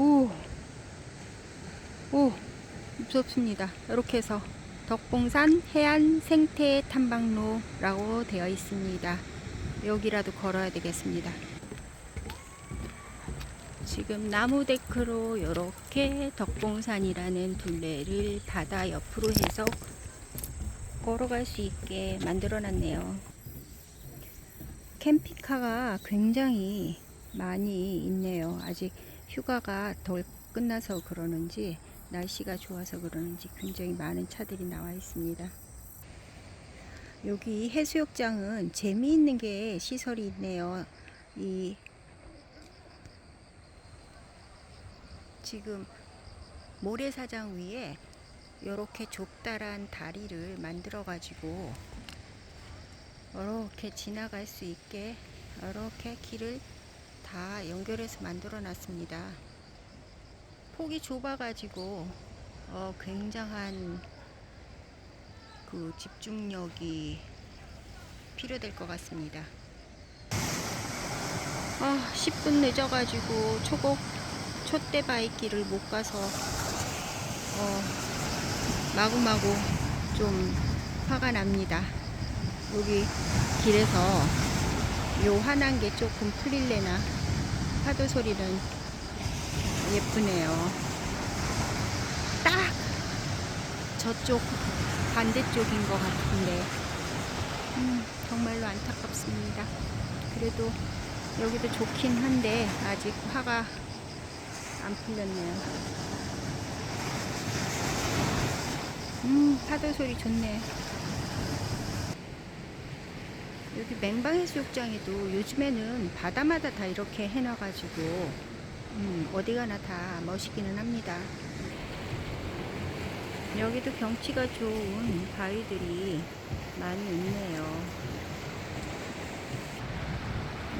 오, 오, 무섭습니다. 이렇게 해서 덕봉산 해안 생태 탐방로라고 되어 있습니다. 여기라도 걸어야 되겠습니다. 지금 나무 데크로 이렇게 덕봉산이라는 둘레를 바다 옆으로 해서 걸어갈 수 있게 만들어 놨네요. 캠핑카가 굉장히 많이 있네요. 아직 휴가가 덜 끝나서 그러는지 날씨가 좋아서 그러는지 굉장히 많은 차들이 나와 있습니다. 여기 해수욕장은 재미있는 게 시설이 있네요. 이 지금 모래사장 위에 이렇게 좁다란 다리를 만들어 가지고 이렇게 지나갈 수 있게 이렇게 길을 다 연결해서 만들어 놨습니다. 폭이 좁아 가지고 어, 굉장한 그 집중력이 필요될 것 같습니다. 아, 10분 늦어가지고 초곡 촛대바위길을 못 가서 어, 마구마구 좀 화가 납니다. 여기 길에서 요 화난 게 조금 풀릴래나 파도 소리는 예쁘네요. 딱 저쪽 반대쪽인 것 같은데 음, 정말로 안타깝습니다. 그래도 여기도 좋긴 한데 아직 화가 안 풀렸네요. 음, 파도 소리 좋네. 여기 맹방해수욕장에도 요즘에는 바다마다 다 이렇게 해놔가지고 음, 어디 가나 다 멋있기는 합니다. 여기도 경치가 좋은 바위들이 많이 있네요.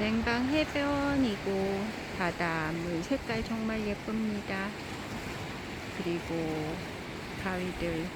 냉방 해변이고 바다 물 색깔 정말 예쁩니다. 그리고 바위들